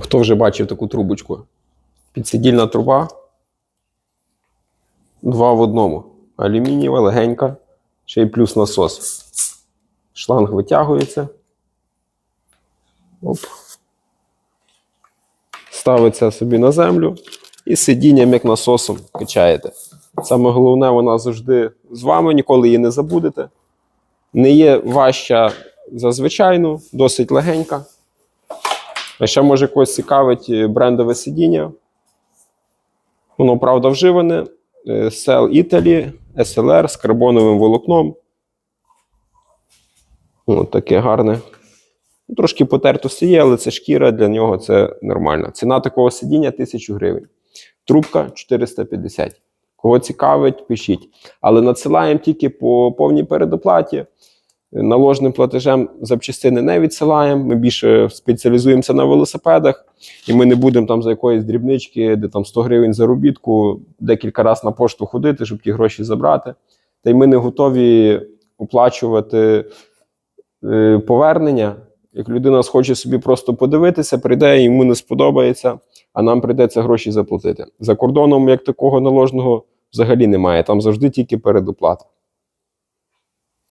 Хто вже бачив таку трубочку? Підсидільна труба. Два в одному. Алюмінієва, легенька, ще й плюс насос. Шланг витягується. Оп. Ставиться собі на землю і сидінням як насосом качаєте. Саме головне, вона завжди з вами, ніколи її не забудете. Не є важча за звичайну, досить легенька. А ще може когось цікавить е, брендове сидіння. Воно, правда, вживане. Е, Cell Italy, SLR з карбоновим волокном. Ось таке гарне. Ну, Трошки потерто є, але це шкіра, для нього це нормально. Ціна такого сидіння 1000 гривень. Трубка 450. Кого цікавить, пишіть. Але надсилаємо тільки по повній передоплаті. Наложним платежем запчастини не відсилаємо. Ми більше спеціалізуємося на велосипедах, і ми не будемо там за якоїсь дрібнички, де там 100 гривень заробітку, декілька разів на пошту ходити, щоб ті гроші забрати. Та й ми не готові оплачувати е, повернення. Як людина схоче собі просто подивитися, прийде, йому не сподобається, а нам прийдеться гроші заплатити. За кордоном як такого наложного взагалі немає. Там завжди тільки передоплата.